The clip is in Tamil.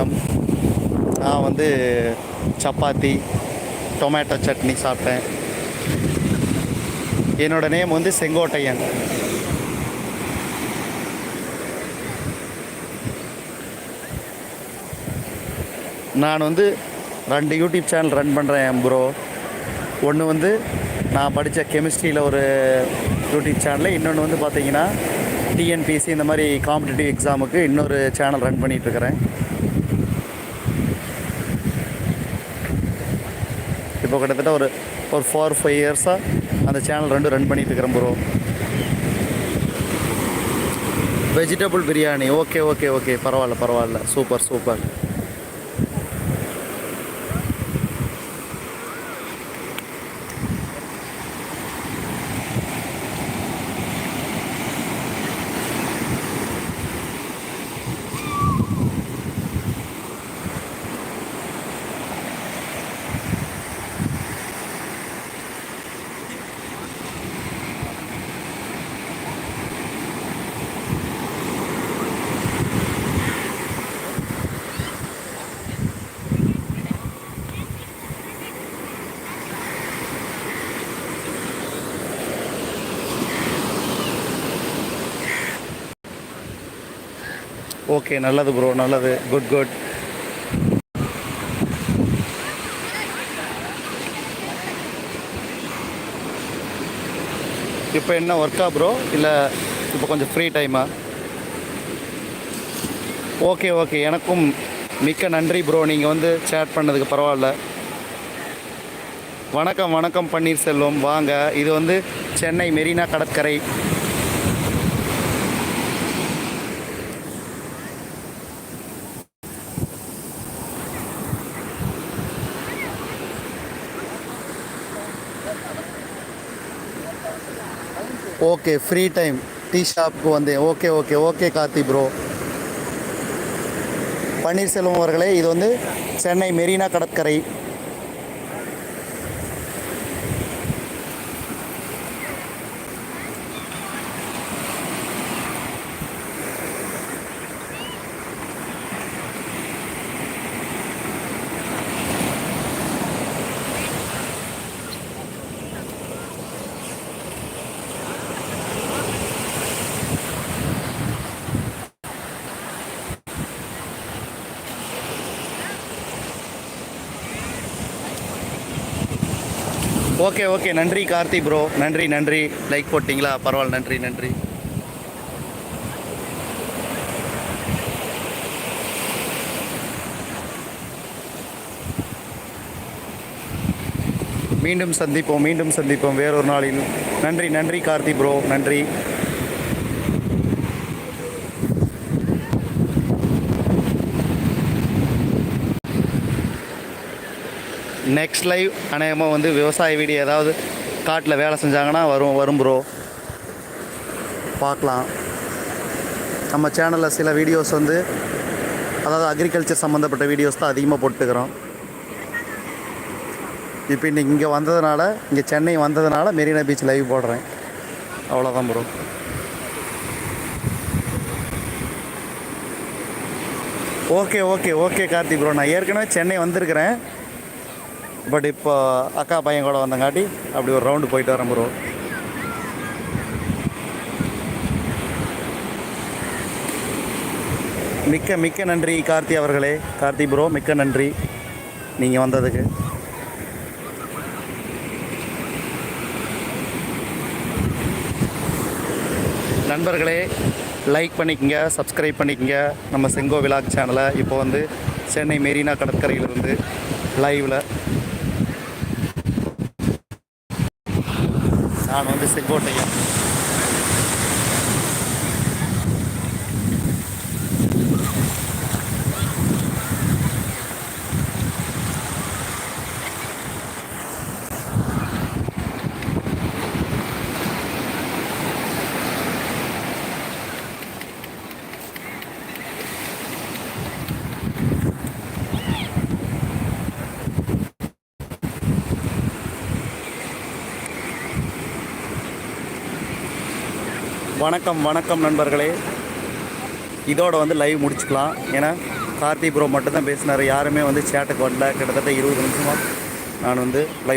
எம் நான் வந்து சப்பாத்தி டொமேட்டோ சட்னி சாப்பிட்டேன். என்னோட நேம் வந்து செங்கோட்டையன். நான் வந்து ரெண்டு யூடியூப் சேனல் ரன் பண்ணுறேன் ப்ரோ ஒன்று வந்து நான் படித்த கெமிஸ்ட்ரியில் ஒரு யூடியூப் சேனலு இன்னொன்று வந்து பார்த்தீங்கன்னா டிஎன்பிசி இந்த மாதிரி காம்படிட்டிவ் எக்ஸாமுக்கு இன்னொரு சேனல் ரன் பண்ணிகிட்ருக்கிறேன் இப்போ கிட்டத்தட்ட ஒரு ஒரு ஃபோர் ஃபைவ் இயர்ஸாக அந்த சேனல் ரெண்டும் ரன் பண்ணிகிட்டு இருக்கிறேன் bro vegetable biryani okay okay okay பரவாயில்ல பரவாயில்ல. சூப்பர் சூப்பர் ஓகே நல்லது ப்ரோ நல்லது. குட் குட் இப்போ என்ன ஒர்க்கா ப்ரோ இல்லை இப்போ கொஞ்சம் ஃப்ரீ டைமா ஓகே ஓகே எனக்கும் மிக்க நன்றி ப்ரோ நீங்கள் வந்து சேட் பண்ணதுக்கு பரவாயில்ல. வணக்கம் வணக்கம் பன்னீர்செல்வம். வாங்க இது வந்து சென்னை மெரினா கடற்கரை. ஓகே ஃப்ரீ டைம் டீ ஷாப்புக்கு வந்தேன். Okay okay okay Karthi bro Panneerselvam அவர்களே இது வந்து சென்னை மெரினா கடற்கரை. Okay okay. நன்றி கார்த்தி ப்ரோ நன்றி நன்றி. லைக் போட்டிங்களா? பரவாயில்ல. நன்றி நன்றி. மீண்டும் சந்திப்போம் மீண்டும் சந்திப்போம். வேறொரு நாளில். நன்றி நன்றி கார்த்தி ப்ரோ நன்றி. நெக்ஸ்ட் லைவ் அநேகமாக வந்து விவசாய வீடியோ ஏதாவது காட்டில் வேலை செஞ்சாங்கன்னா வரும் வரும் ப்ரோ பார்க்கலாம். நம்ம சேனலில் சில வீடியோஸ் வந்து அதாவது அக்ரிகல்ச்சர் சம்மந்தப்பட்ட வீடியோஸ் தான் அதிகமாக போட்டுக்கிறோம். இப்போ இன்னைக்கு இங்கே வந்ததுனால இங்கே சென்னை வந்ததுனால மெரினா பீச் லைவ் போடுறேன். அவ்வளோதான் bro okay okay okay Karthi bro நான் ஏற்கனவே சென்னை வந்திருக்கிறேன். பட் இப்போ அக்கா பையன் கூட வந்தங்காட்டி அப்படி ஒரு ரவுண்டு போயிட்டு வரேன் ப்ரோ மிக்க மிக்க நன்றி கார்த்தி அவர்களே. கார்த்தி ப்ரோ மிக்க நன்றி நீங்கள் வந்ததுக்கு. நண்பர்களே லைக் பண்ணிக்கங்க சப்ஸ்கிரைப் பண்ணிக்கங்க. நம்ம செங்கோ விலாக் சேனலை இப்போ வந்து சென்னை மெரினா கடற்கரையிலிருந்து லைவில் நான் வந்து செங்கோட்டையன் வணக்கம் வணக்கம் நண்பர்களே. இதோட வந்து லைவ் முடிச்சுக்கலாம். ஏன்னா கார்த்தி ப்ரோ மட்டும் தான் பேசினார். யாருமே வந்து சேட்டுக்கு வரல. கிட்டத்தட்ட இருபது நிமிஷமாக நான் வந்து லைவ்